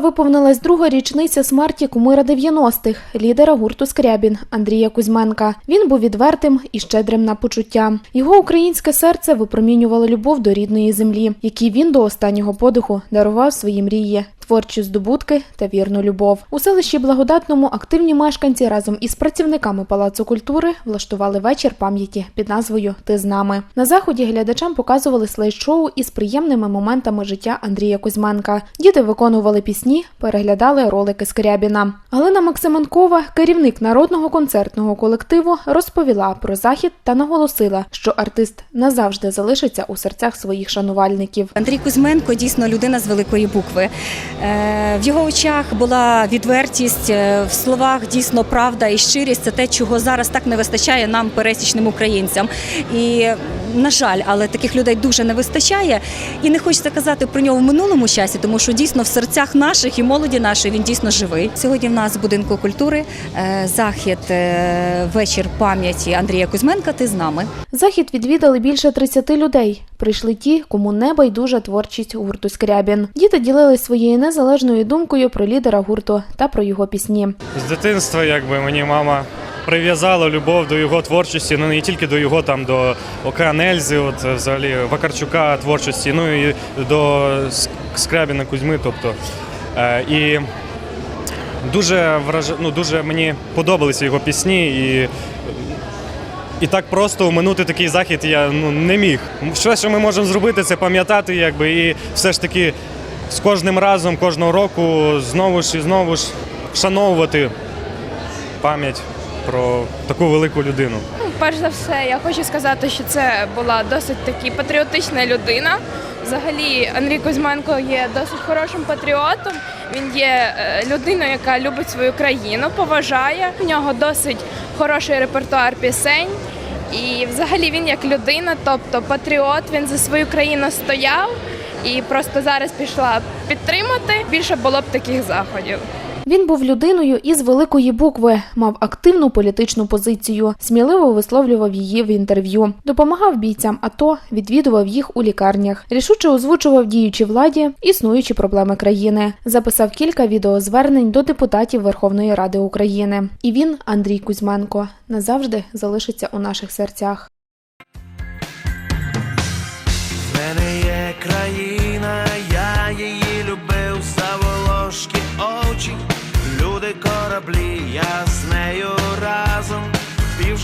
виповнилась друга річниця смерті кумира 90-х, лідера гурту Скрябін Андрія Кузьменка. Він був відвертим і щедрим на почуття. Його українське серце випромінювало любов до рідної землі, якій він до останнього подиху дарував свої мрії. Творчі здобутки та вірну любов у селищі Благодатному активні мешканці разом із працівниками палацу культури влаштували вечір пам'яті під назвою Ти з нами. На заході глядачам показували слайд-шоу із приємними моментами життя Андрія Кузьменка. Діти виконували пісні, переглядали ролики Скрябіна. Галина Максименкова, керівник народного концертного колективу, розповіла про захід та наголосила, що артист назавжди залишиться у серцях своїх шанувальників. Андрій Кузьменко дійсно людина з великої букви. Е, В його очах була відвертість, е, в словах дійсно правда і щирість. Це те, чого зараз так не вистачає нам, пересічним українцям. І на жаль, але таких людей дуже не вистачає. І не хочеться казати про нього в минулому часі, тому що дійсно в серцях наших і молоді нашої він дійсно живий. Сьогодні в нас в будинку культури е, захід вечір пам'яті Андрія Кузьменка. Ти з нами. Захід відвідали більше 30 людей. Прийшли ті, кому не байдужа творчість гурту Скрябін. Діти ділились своєю незалежною думкою про лідера гурту та про його пісні. З дитинства якби мені мама прив'язала любов до його творчості, ну не тільки до його там до Океан Ельзи, от взагалі Вакарчука творчості, ну і до Ск- Скрябіна Кузьми. Тобто. Е, і дуже враж... ну, дуже мені подобалися його пісні і. І так просто оминути такий захід я ну, не міг. Все, що ми можемо зробити, це пам'ятати, якби, і все ж таки з кожним разом, кожного року знову ж і знову ж вшановувати пам'ять про таку велику людину. Ну, перш за все, я хочу сказати, що це була досить таки патріотична людина. Взагалі, Андрій Кузьменко є досить хорошим патріотом. Він є е, людиною, яка любить свою країну, поважає. У нього досить хороший репертуар пісень. І взагалі він як людина, тобто патріот, він за свою країну стояв і просто зараз пішла підтримати. Більше було б таких заходів. Він був людиною із великої букви, мав активну політичну позицію, сміливо висловлював її в інтерв'ю, допомагав бійцям АТО, відвідував їх у лікарнях, рішуче озвучував діючій владі існуючі проблеми країни, записав кілька відеозвернень до депутатів Верховної Ради України. І він, Андрій Кузьменко, назавжди залишиться у наших серцях. В мене є країна,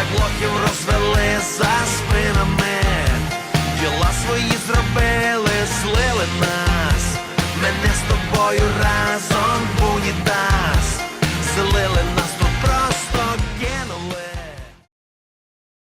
як блоків розвели за спинами, діла свої зробили, злили нас, мене з тобою разом в злили нас.